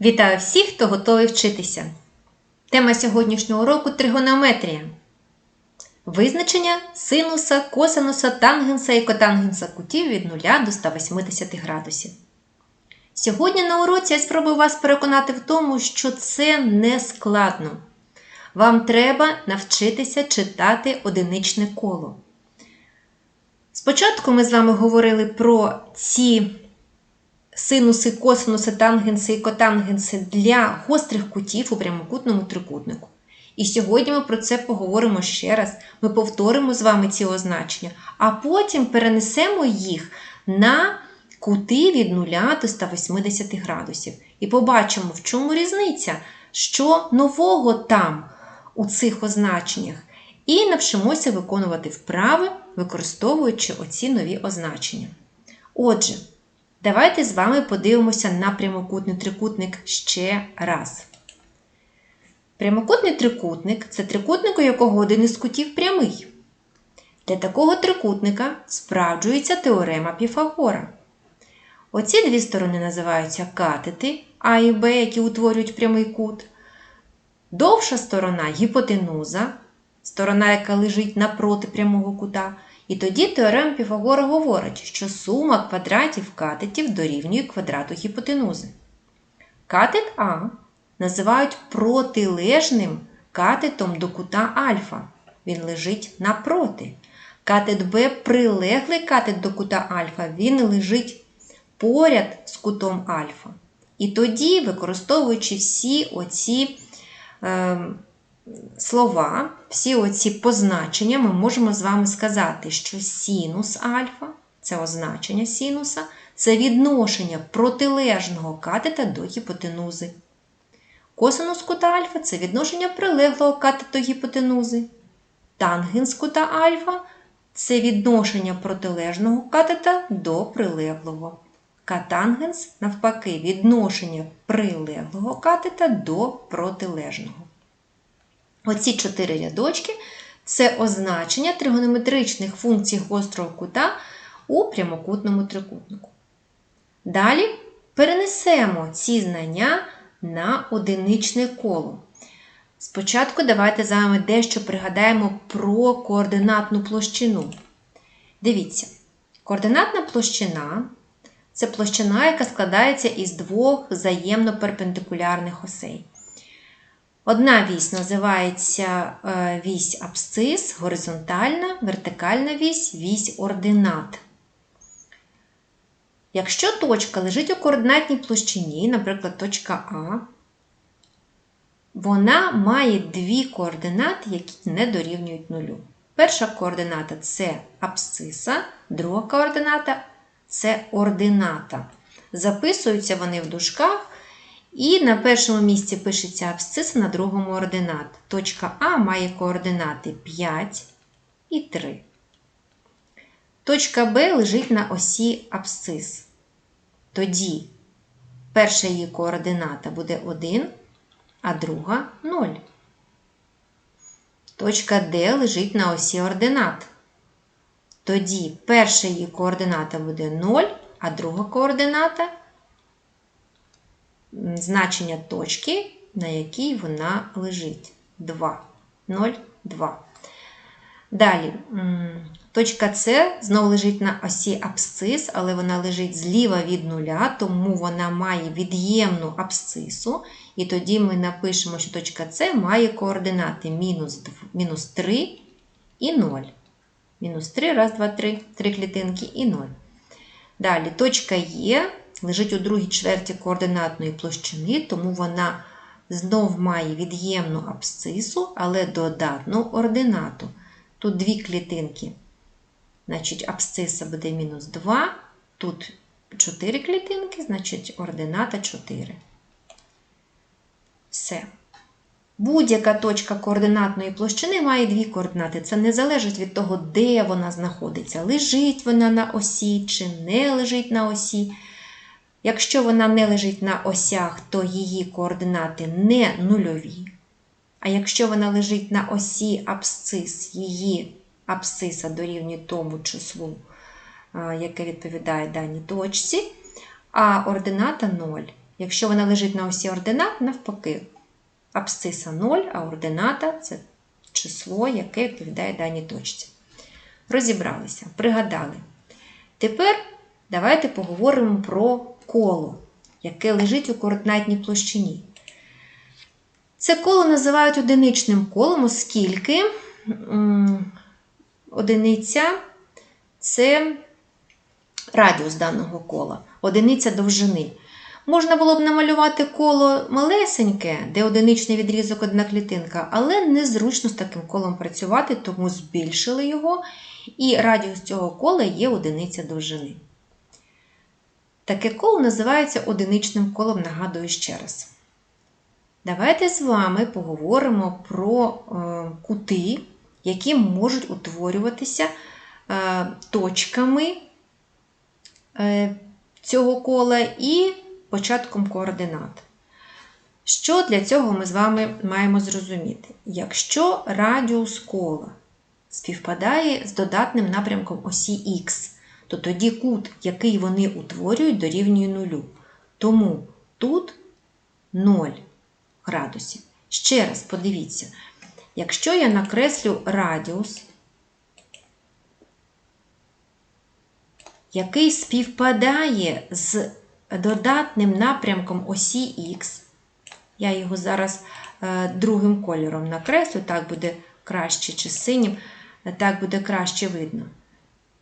Вітаю всіх, хто готовий вчитися. Тема сьогоднішнього уроку тригонометрія. Визначення синуса, косинуса, тангенса і котангенса кутів від 0 до 180 градусів. Сьогодні на уроці я спробую вас переконати в тому, що це не складно. Вам треба навчитися читати одиничне коло. Спочатку ми з вами говорили про ці синуси, косинуси, тангенси і котангенси для гострих кутів у прямокутному трикутнику. І сьогодні ми про це поговоримо ще раз. Ми повторимо з вами ці означення, а потім перенесемо їх на кути від 0 до 180 градусів. І побачимо, в чому різниця, що нового там у цих означеннях. І навчимося виконувати вправи, використовуючи оці нові означення. Отже, Давайте з вами подивимося на прямокутний трикутник ще раз. Прямокутний трикутник це трикутник, у якого один із кутів прямий. Для такого трикутника справджується теорема Піфагора. Оці дві сторони називаються катети А і Б, які утворюють прямий кут. Довша сторона гіпотенуза, сторона, яка лежить напроти прямого кута. І тоді теорема Піфагора говорить, що сума квадратів катетів дорівнює квадрату гіпотенузи. Катет А називають протилежним катетом до кута альфа. Він лежить напроти. Катет Б прилеглий катет до кута альфа, він лежить поряд з кутом альфа. І тоді, використовуючи всі оці. Е, слова, всі оці позначення ми можемо з вами сказати, що синус альфа це означення синуса, це відношення протилежного катета до гіпотенузи. Косинус кута альфа це відношення прилеглого катета до гіпотенузи. Тангенс кута альфа це відношення протилежного катета до прилеглого. Катангенс, навпаки, відношення прилеглого катета до протилежного. Оці чотири рядочки це означення тригонометричних функцій гострого кута у прямокутному трикутнику. Далі перенесемо ці знання на одиничне коло. Спочатку давайте з вами дещо пригадаємо про координатну площину. Дивіться, координатна площина це площина, яка складається із двох взаємно перпендикулярних осей. Одна вісь називається е, вісь абсцис, горизонтальна, вертикальна вісь, вісь ординат. Якщо точка лежить у координатній площині, наприклад, точка А, вона має дві координати, які не дорівнюють нулю. Перша координата це абсциса, друга координата це ордината. Записуються вони в дужках. І на першому місці пишеться абсцис, на другому ординат. Точка А має координати 5 і 3. Точка Б лежить на осі абсцис. Тоді перша її координата буде 1, а друга 0. Точка Д лежить на осі ординат. Тоді перша її координата буде 0, а друга координата значення точки, на якій вона лежить. 2, 0, 2. Далі, точка С знову лежить на осі абсцис, але вона лежить зліва від нуля, тому вона має від'ємну абсцису. І тоді ми напишемо, що точка С має координати мінус, мінус 3 і 0. Мінус 3, раз, два, три, три клітинки і 0. Далі точка Е лежить у другій чверті координатної площини, тому вона знов має від'ємну абсцису, але додатну ординату. Тут дві клітинки. Значить, абсциса буде мінус 2, тут 4 клітинки, значить, ордината 4. Все. Будь-яка точка координатної площини має дві координати. Це не залежить від того, де вона знаходиться. Лежить вона на осі чи не лежить на осі. Якщо вона не лежить на осях, то її координати не нульові. А якщо вона лежить на осі абсцис, її абсциса дорівнює тому числу, яке відповідає даній точці, а ордината 0. Якщо вона лежить на осі ординат, навпаки, абсциса 0, а ордината це число, яке відповідає даній точці. Розібралися, пригадали. Тепер давайте поговоримо про коло, яке лежить у координатній площині. Це коло називають одиничним колом, оскільки одиниця це радіус даного кола, одиниця довжини. Можна було б намалювати коло малесеньке, де одиничний відрізок одна клітинка, але незручно з таким колом працювати, тому збільшили його, і радіус цього кола є одиниця довжини. Таке коло називається одиничним колом, нагадую ще раз. Давайте з вами поговоримо про е, кути, які можуть утворюватися е, точками е, цього кола і початком координат. Що для цього ми з вами маємо зрозуміти? Якщо радіус кола співпадає з додатним напрямком осі Х, то тоді кут, який вони утворюють, дорівнює нулю. Тому тут 0 градусів. Ще раз подивіться, якщо я накреслю радіус, який співпадає з додатним напрямком осі Х, я його зараз е, другим кольором накреслю, так буде краще чи синім, так буде краще видно.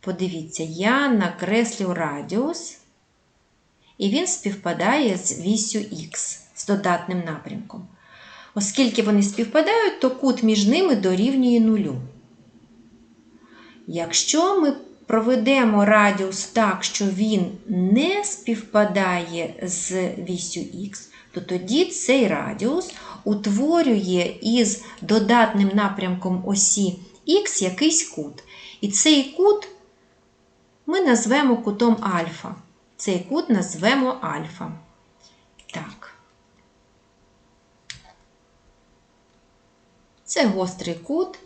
Подивіться, я накреслю радіус, і він співпадає з вісю Х з додатним напрямком. Оскільки вони співпадають, то кут між ними дорівнює нулю. Якщо ми проведемо радіус так, що він не співпадає з вісю Х, то тоді цей радіус утворює із додатним напрямком осі Х якийсь кут. І цей кут ми назвемо кутом альфа. Цей кут назвемо альфа. Так. Це гострий кут,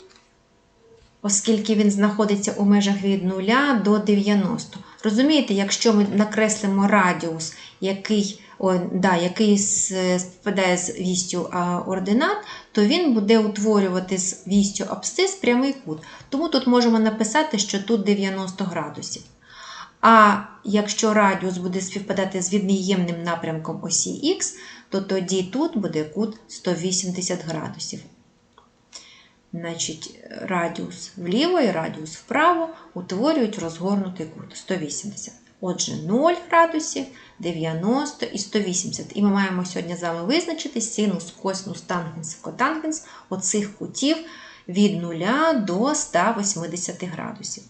оскільки він знаходиться у межах від 0 до 90. Розумієте, якщо ми накреслимо радіус, який о, да, який співпадає з вістю ординат, то він буде утворювати з вістю абсцис прямий кут. Тому тут можемо написати, що тут 90 градусів. А якщо радіус буде співпадати з від'ємним напрямком осі Х, то тоді тут буде кут 180 градусів. Значить, радіус вліво і радіус вправо утворюють розгорнутий кут 180. Отже, 0 градусів, 90 і 180. І ми маємо сьогодні з вами визначити синус, косинус, тангенс, котангенс оцих кутів від 0 до 180 градусів.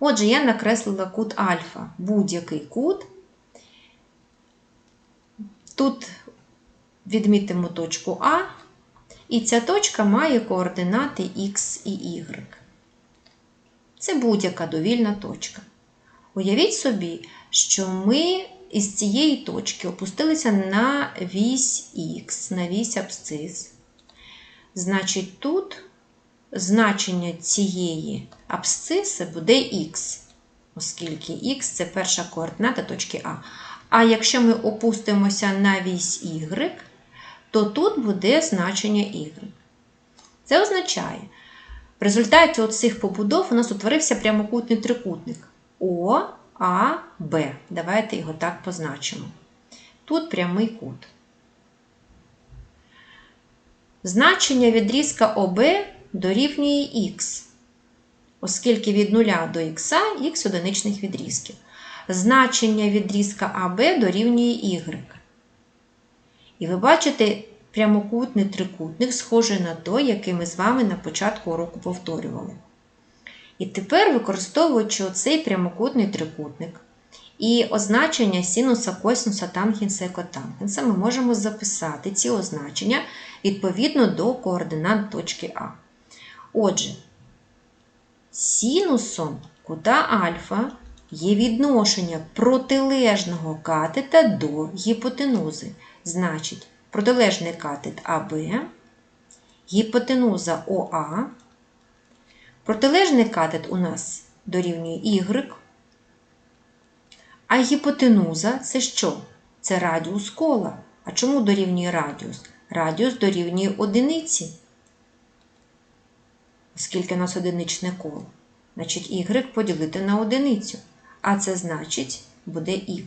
Отже, я накреслила кут альфа, будь-який кут. Тут відмітимо точку А, і ця точка має координати Х і Y. Це будь-яка довільна точка. Уявіть собі, що ми із цієї точки опустилися на вісь Х, на вісь абсцис. Значить, тут значення цієї абсциси буде х, оскільки х це перша координата точки А. А якщо ми опустимося на вісь y, то тут буде значення y. Це означає, в результаті оцих побудов у нас утворився прямокутний трикутник О, А, Б. Давайте його так позначимо. Тут прямий кут. Значення відрізка ОБ дорівнює х, оскільки від 0 до х х одиничних відрізків. Значення відрізка АБ дорівнює y. І ви бачите прямокутний трикутник, схожий на той, який ми з вами на початку уроку повторювали. І тепер, використовуючи оцей прямокутний трикутник і означення синуса, косинуса, тангенса і котангенса, ми можемо записати ці означення відповідно до координат точки А. Отже, синусом кута альфа є відношення протилежного катета до гіпотенузи. Значить, протилежний катет АБ, гіпотенуза ОА. Протилежний катет у нас дорівнює Y. А гіпотенуза це що? це радіус кола. А чому дорівнює радіус? Радіус дорівнює одиниці. Оскільки у нас одиничне коло. Значить, y поділити на одиницю. А це значить буде y.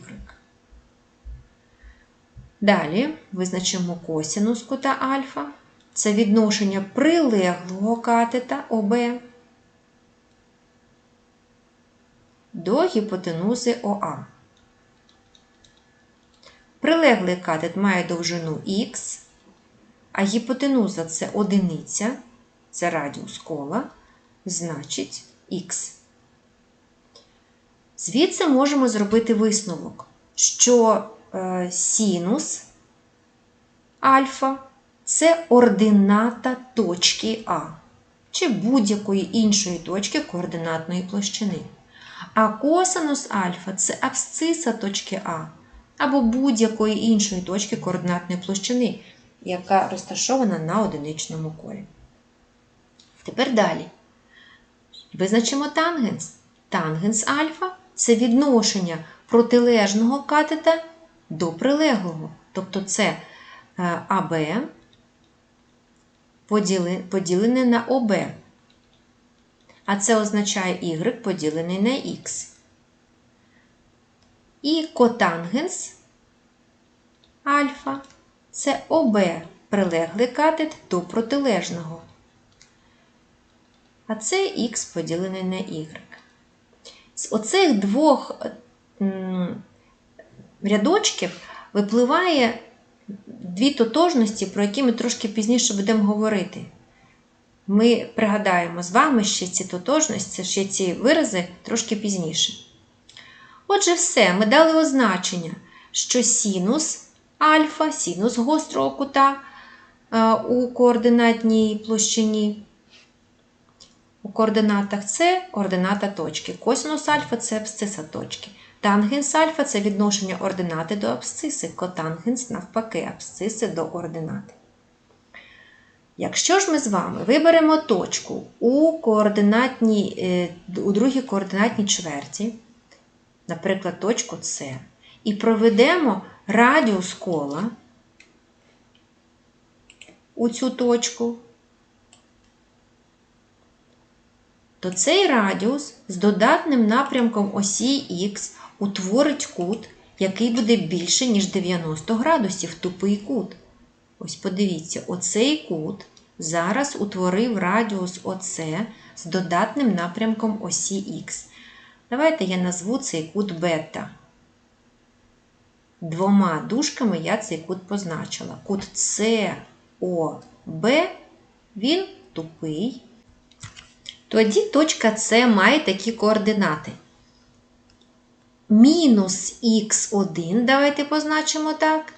Далі визначимо косінус кута альфа. Це відношення прилеглого катета ОБ до гіпотенузи ОА. Прилеглий катет має довжину х, а гіпотенуза це одиниця, це радіус кола, значить х. Звідси можемо зробити висновок, що синус альфа це ордината точки А чи будь-якої іншої точки координатної площини. А косинус альфа це абсциса точки А або будь-якої іншої точки координатної площини, яка розташована на одиничному колі. Тепер далі. Визначимо тангенс. Тангенс альфа це відношення протилежного катета до прилеглого. Тобто це е, АБ поділене на ОБ. А це означає y поділений на х. І котангенс альфа це ОБ прилеглий катет до протилежного. А це х поділений на y. З оцих двох рядочків випливає дві тотожності, про які ми трошки пізніше будемо говорити. Ми пригадаємо з вами ще ці тотожності, ще ці вирази трошки пізніше. Отже, все, ми дали означення, що синус альфа, синус гострого кута е, у координатній площині. У координатах це ордината точки. Косинус альфа це абсциса точки. Тангенс альфа це відношення ординати до абсциси, котангенс навпаки, абсциси до ординати. Якщо ж ми з вами виберемо точку у е, у другій координатній чверті, наприклад, точку С, і проведемо радіус кола у цю точку, то цей радіус з додатним напрямком осі Х утворить кут, який буде більше, ніж 90 градусів тупий кут. Ось подивіться, оцей кут зараз утворив радіус ОС з додатним напрямком осі Х. Давайте я назву цей кут бета. Двома дужками я цей кут позначила. Кут СОБ, він тупий. Тоді точка С має такі координати. Мінус х1, давайте позначимо так,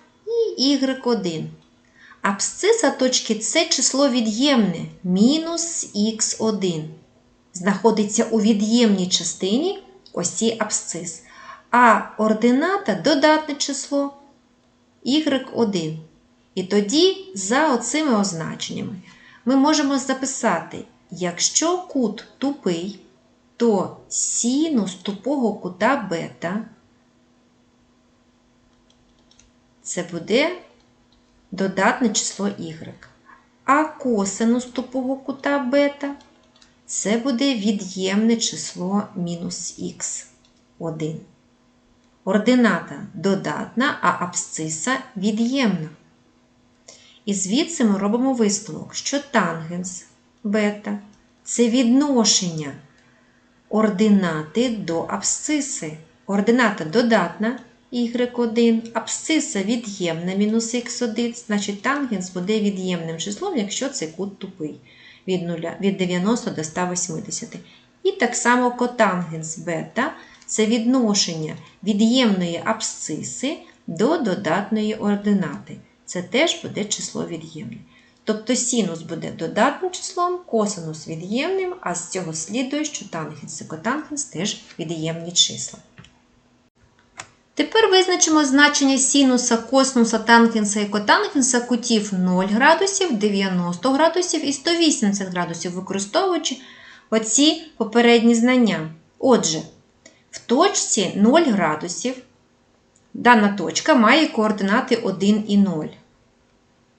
і y1. Абсциса точки С число від'ємне мінус х1. Знаходиться у від'ємній частині осі абсцис. А ордината додатне число y1. І тоді, за оцими означеннями, ми можемо записати, якщо кут тупий, то синус тупого кута бета це буде додатне число y. А косинус тупого кута бета це буде від'ємне число мінус х1. Ордината додатна, а абсциса від'ємна. І звідси ми робимо висновок, що тангенс бета це відношення ординати до абсциси. Ордината додатна y1, абсциса від'ємна мінус х1, значить тангенс буде від'ємним числом, якщо цей кут тупий від 0, від 90 до 180. І так само котангенс бета це відношення від'ємної абсциси до додатної ординати. Це теж буде число від'ємне. Тобто синус буде додатним числом, косинус від'ємним, а з цього слідує, що тангенс і котангенс теж від'ємні числа. Тепер визначимо значення синуса, косинуса, тангенса і котангенса кутів 0 градусів, 90 градусів і 180 градусів, використовуючи оці попередні знання. Отже, в точці 0 градусів дана точка має координати 1 і 0.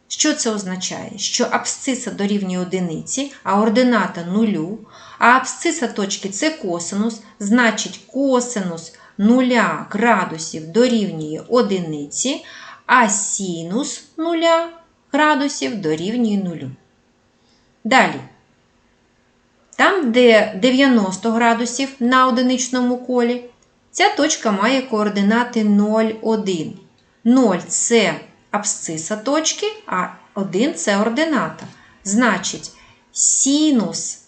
Що це означає? Що абсциса дорівнює одиниці, а ордината нулю, а абсциса точки це косинус, значить косинус 0 градусів дорівнює одиниці, а синус 0 градусів дорівнює нулю. Далі. Там, де 90 градусів на одиничному колі, ця точка має координати 0, 1. 0 це абсциса точки, а 1 це ордината. Значить, синус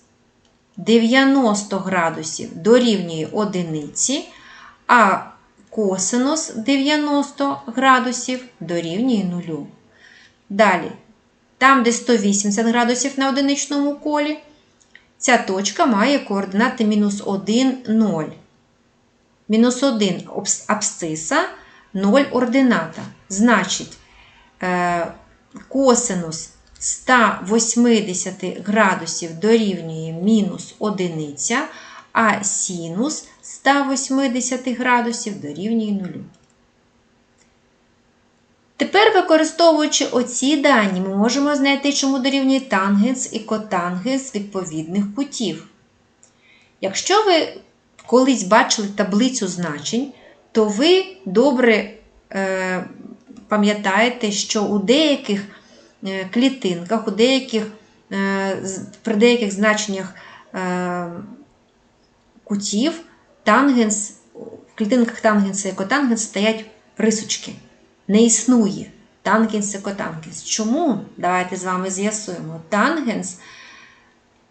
90 градусів дорівнює одиниці, а косинус 90 градусів дорівнює нулю. Далі, там, де 180 градусів на одиничному колі, ця точка має координати мінус 1, 0. Мінус 1 абсциса, 0 ордината. Значить, косинус 180 градусів дорівнює мінус 1, а синус 180 градусів дорівнює 0. Тепер, використовуючи оці дані, ми можемо знайти, чому дорівнює тангенс і котангенс відповідних кутів. Якщо ви колись бачили таблицю значень, то ви добре е, пам'ятаєте, що у деяких е, клітинках, у деяких, е, при деяких значеннях е, кутів тангенс, в клітинках тангенса і котангенс стоять рисочки. Не існує тангенс і котангенс. Чому? Давайте з вами з'ясуємо. Тангенс,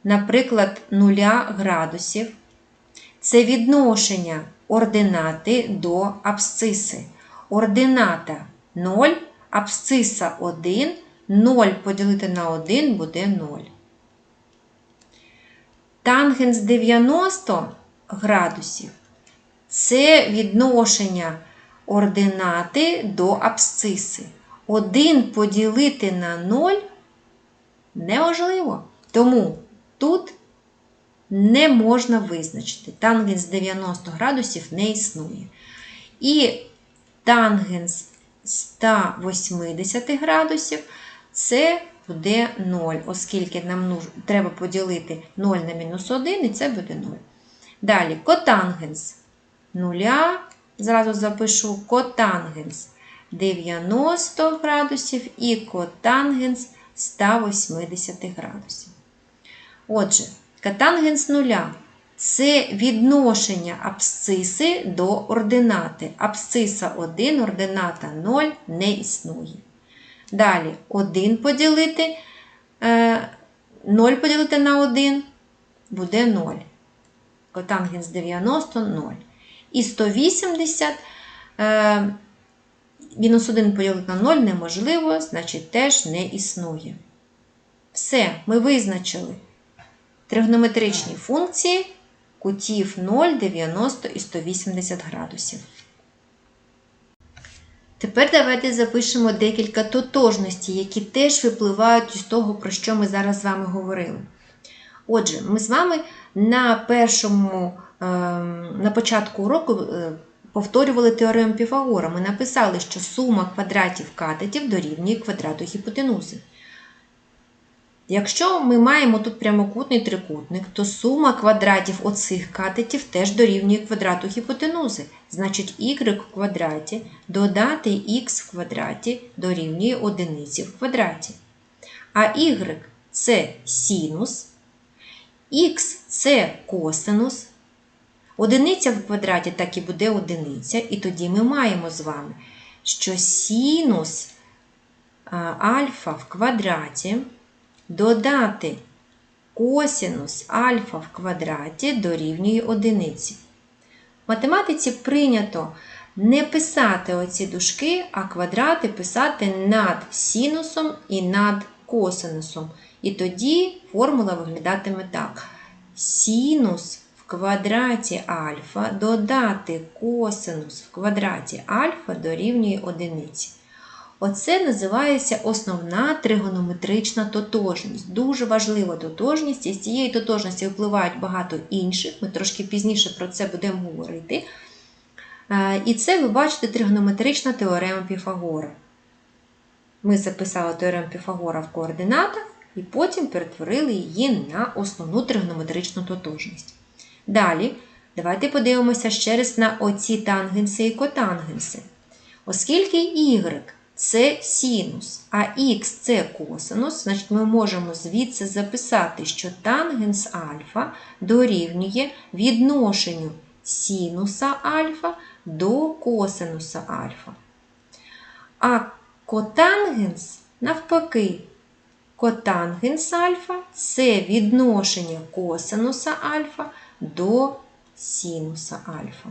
наприклад, 0 градусів це відношення ординати до абсциси. Ордината 0, абсциса 1, 0 поділити на 1 буде 0. Тангенс 90 градусів це відношення ординати до абсциси. 1 поділити на 0 неможливо. Тому тут не можна визначити. Тангенс 90 градусів не існує. І тангенс 180 градусів це буде 0, оскільки нам треба поділити 0 на мінус 1, і це буде 0. Далі котангенс 0, зразу запишу котангенс 90 градусів і котангенс 180 градусів. Отже, Катангенс нуля це відношення абсциси до ординати. Абсциса 1, ордината 0 не існує. Далі 1 поділити 0 поділити на 1 буде 0. Котангенс 90 0. І 180 мінус 1 поділити на 0 неможливо, значить теж не існує. Все, ми визначили тригонометричні функції кутів 0, 90 і 180 градусів. Тепер давайте запишемо декілька тотожностей, які теж випливають з того, про що ми зараз з вами говорили. Отже, ми з вами на першому, на початку уроку повторювали теорему Піфагора. Ми написали, що сума квадратів катетів дорівнює квадрату гіпотенузи. Якщо ми маємо тут прямокутний трикутник, то сума квадратів оцих катетів теж дорівнює квадрату гіпотенузи. Значить, y в квадраті додати х в квадраті дорівнює одиниці в квадраті. А y це синус, х це косинус. Одиниця в квадраті так і буде одиниця. І тоді ми маємо з вами, що синус альфа в квадраті додати косінус альфа в квадраті дорівнює одиниці. В математиці прийнято не писати оці дужки, а квадрати писати над синусом і над косинусом. І тоді формула виглядатиме так. Синус в квадраті альфа додати косинус в квадраті альфа дорівнює одиниці. Оце називається основна тригонометрична тотожність. Дуже важлива тотожність, і з цієї тотожності впливають багато інших. Ми трошки пізніше про це будемо говорити. Е, І це ви бачите тригонометрична теорема Піфагора. Ми записали теорему Піфагора в координатах і потім перетворили її на основну тригонометричну тотожність. Далі, давайте подивимося ще раз на оці тангенси і котангенси. Оскільки y це синус, а х це косинус, значить ми можемо звідси записати, що тангенс альфа дорівнює відношенню синуса альфа до косинуса альфа. А котангенс навпаки. Котангенс альфа це відношення косинуса альфа до синуса альфа.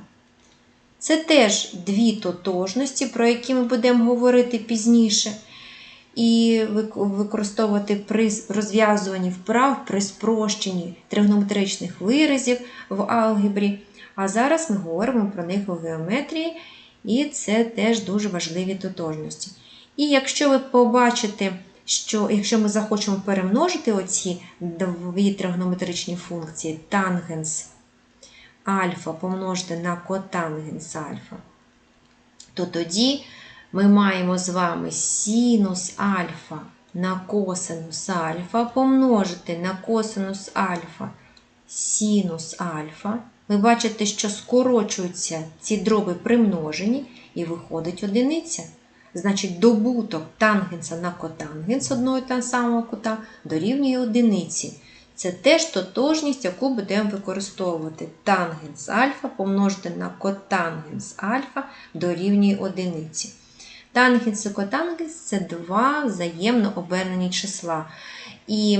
Це теж дві тотожності, про які ми будемо говорити пізніше, і використовувати при розв'язуванні вправ при спрощенні тригонометричних виразів в алгебрі. А зараз ми говоримо про них у геометрії, і це теж дуже важливі тотожності. І якщо ви побачите, що якщо ми захочемо перемножити оці дві тригонометричні функції тангенс альфа помножити на котангенс альфа, то тоді ми маємо з вами синус альфа на косинус альфа помножити на косинус альфа синус альфа. Ви бачите, що скорочуються ці дроби при множенні і виходить одиниця. Значить, добуток тангенса на котангенс одного та самого кута дорівнює одиниці. Це теж тотожність, яку будемо використовувати. Тангенс альфа помножити на котангенс альфа дорівнює одиниці. Тангенс і котангенс це два взаємно обернені числа. І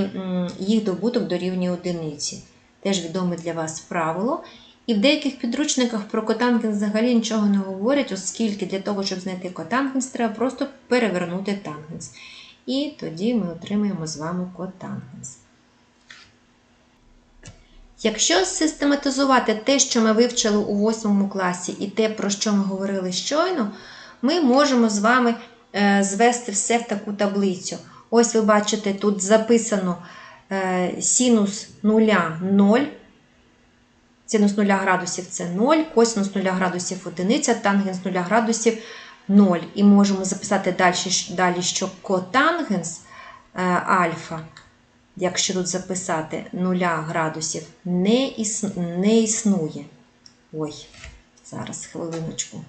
їх добуток дорівнює одиниці. Теж відоме для вас правило. І в деяких підручниках про котангенс взагалі нічого не говорять, оскільки для того, щоб знайти котангенс, треба просто перевернути тангенс. І тоді ми отримаємо з вами котангенс. Якщо систематизувати те, що ми вивчили у 8 класі, і те, про що ми говорили щойно, ми можемо з вами е, звести все в таку таблицю. Ось ви бачите, тут записано е, синус нуля 0. Синус 0 градусів це 0, косинус 0 градусів 1, тангенс 0 градусів 0. І можемо записати далі, далі що котангенс е, альфа якщо тут записати 0 градусів, не, іс... не існує. Ой, зараз хвилиночку.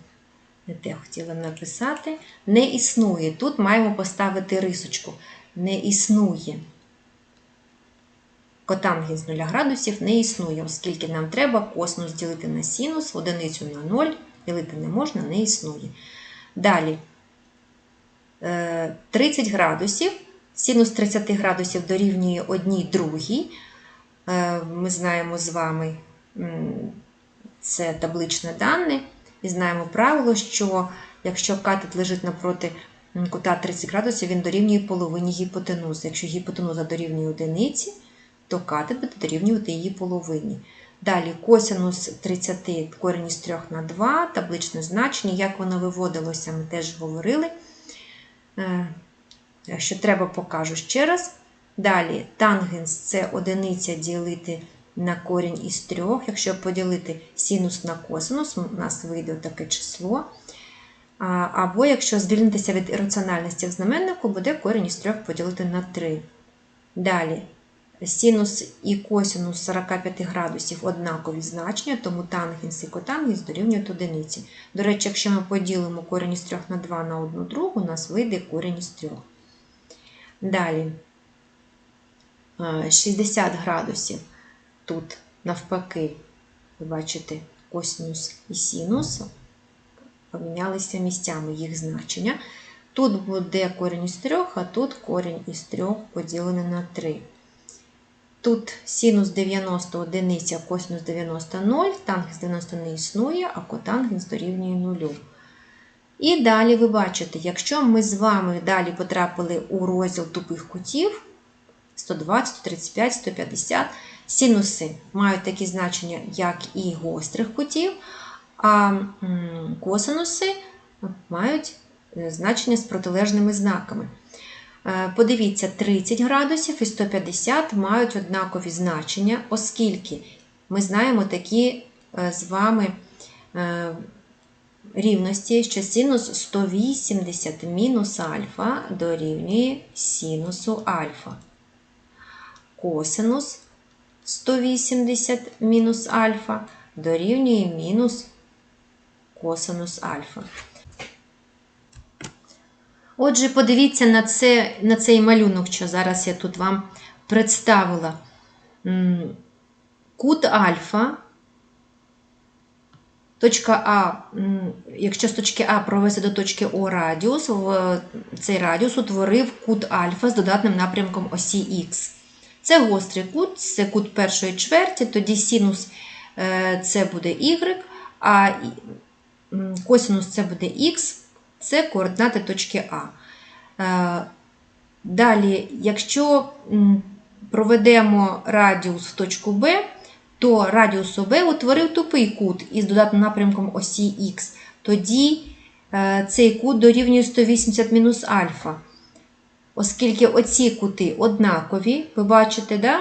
Не те хотіла написати. Не існує. Тут маємо поставити рисочку. Не існує. Котангенс 0 градусів не існує, оскільки нам треба косинус ділити на синус, одиницю на 0, ділити не можна, не існує. Далі 30 е, градусів Синус 30 градусів дорівнює 1 другій. Е, ми знаємо з вами це табличне дане, і знаємо правило, що якщо катет лежить напроти кута 30 градусів, він дорівнює половині гіпотенузи. Якщо гіпотенуза дорівнює одиниці, то катет буде дорівнювати її половині. Далі косинус 30 корінь із 3 на 2, табличне значення, як воно виводилося, ми теж говорили. Якщо треба, покажу ще раз. Далі тангенс це одиниця ділити на корінь із трьох. Якщо поділити синус на косинус, у нас вийде таке число. Або якщо звільнитися від ірраціональності в знаменнику, буде корінь із трьох поділити на 3. Далі синус і косинус 45 градусів однакові значення, тому тангенс і котангенс дорівнюють одиниці. До речі, якщо ми поділимо корінь із 3 на 2 на одну другу, у нас вийде корінь із 3. Далі 60 градусів. Тут, навпаки, ви бачите, косинус і синус помінялися місцями їх значення. Тут буде корінь із 3, а тут корінь із 3 поділений на 3. Тут синус 90 одиниця, косинус 90 0, тангенс 90 не існує, а котангенс дорівнює 0. І далі ви бачите, якщо ми з вами далі потрапили у розділ тупих кутів 120, 135, 150, синуси мають такі значення, як і гострих кутів, а косинуси мають е, значення з протилежними знаками. Е, подивіться, 30 градусів і 150 мають однакові значення, оскільки ми знаємо такі е, з вами рівності, що синус 180 мінус альфа дорівнює синусу альфа. Косинус 180 мінус альфа дорівнює мінус косинус альфа. Отже, подивіться на, це, на цей малюнок, що зараз я тут вам представила. Кут альфа. Точка А, якщо з точки А провести до точки О радіус, в цей радіус утворив кут альфа з додатним напрямком осі Х. Це гострий кут, це кут першої чверті, тоді синус е, це буде y, а косинус це буде х, це координати точки А. Е, Далі, якщо проведемо радіус в точку Б, то радіус ОБ утворив тупий кут із додатним напрямком осі Х. Тоді е, цей кут дорівнює 180 мінус альфа. Оскільки оці кути однакові, ви бачите, да?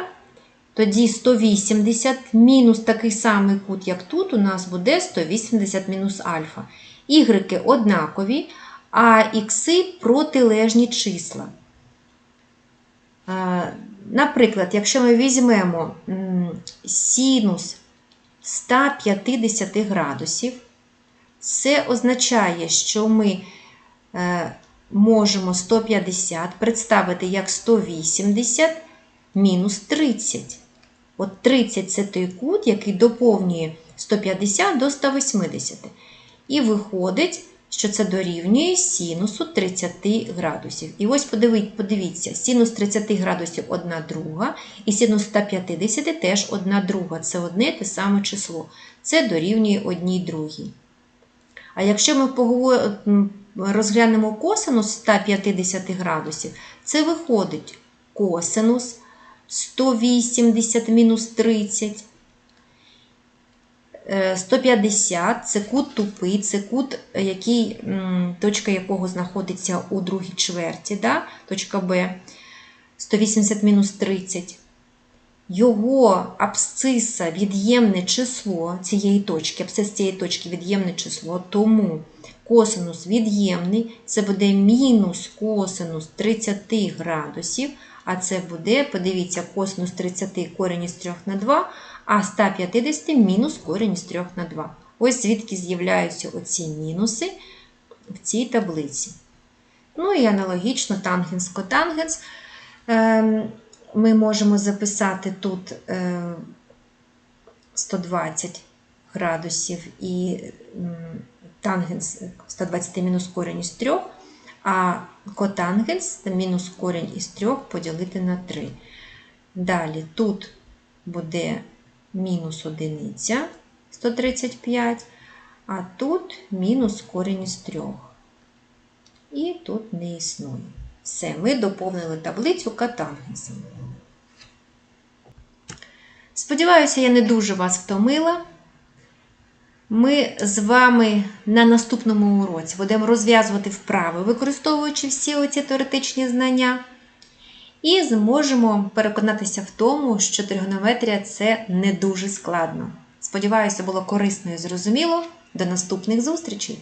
тоді 180 мінус такий самий кут, як тут, у нас буде 180 мінус альфа. Ігреки однакові, а ікси протилежні числа. Наприклад, якщо ми візьмемо синус 150 градусів, це означає, що ми е, можемо 150 представити як 180 мінус 30. От 30 це той кут, який доповнює 150 до 180. І виходить, що це дорівнює синусу 30 градусів. І ось подивіть, подивіться, синус 30 градусів 1 друга, і синус 150 теж 1 друга. Це одне те саме число. Це дорівнює 1 другій. А якщо ми розглянемо косинус 150 градусів, це виходить косинус 180 мінус 30. Е, 150 це кут тупий, це кут, е, який, точка якого знаходиться у другій чверті, да? точка Б. 180 мінус 30. Його абсциса від'ємне число цієї точки, абсцис цієї точки від'ємне число, тому косинус від'ємний, це буде мінус косинус 30 градусів, а це буде, подивіться, косинус 30 корінь із 3 на 2, а 150 мінус корінь із 3 на 2. Ось звідки з'являються оці мінуси в цій таблиці. Ну і аналогічно тангенс котангенс. Ем, Ми можемо записати тут е, 120 градусів і тангенс 120 мінус корінь із 3, а котангенс мінус корінь із 3 поділити на 3. Далі тут буде мінус одиниця 135, а тут мінус корінь із 3. І тут не існує. Все, ми доповнили таблицю катангенсом. Сподіваюся, я не дуже вас втомила. Ми з вами на наступному уроці будемо розв'язувати вправи, використовуючи всі оці теоретичні знання. І зможемо переконатися в тому, що тригонометрія це не дуже складно. Сподіваюся, було корисно і зрозуміло. До наступних зустрічей!